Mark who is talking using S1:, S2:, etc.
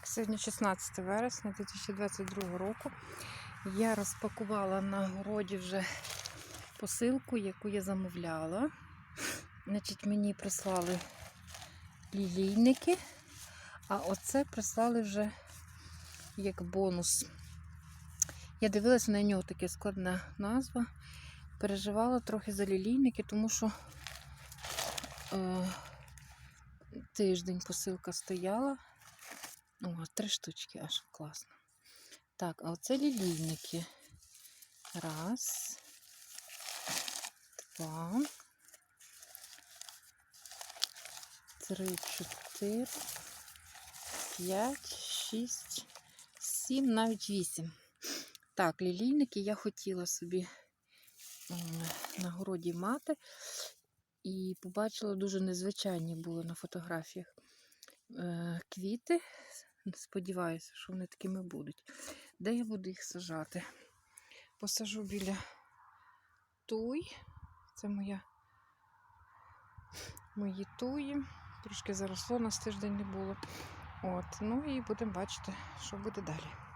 S1: Так, сьогодні 16 вересня 2022 року. Я розпакувала на городі вже посилку, яку я замовляла. Значить, мені прислали лілійники, а оце прислали вже як бонус. Я дивилася на нього таке складна назва. Переживала трохи за лілійники, тому що е, тиждень посилка стояла. О, три штучки аж класно. Так, а оце лілійники. Раз, два, три, чотири, п'ять, шість, сім, навіть вісім. Так, лілійники я хотіла собі на городі мати. І побачила дуже незвичайні були на фотографіях е, квіти. Сподіваюся, що вони такими будуть. Де я буду їх сажати? Посажу біля туй. Це моя мої туї. Трошки заросло, нас тиждень не було. От, ну і будемо бачити, що буде далі.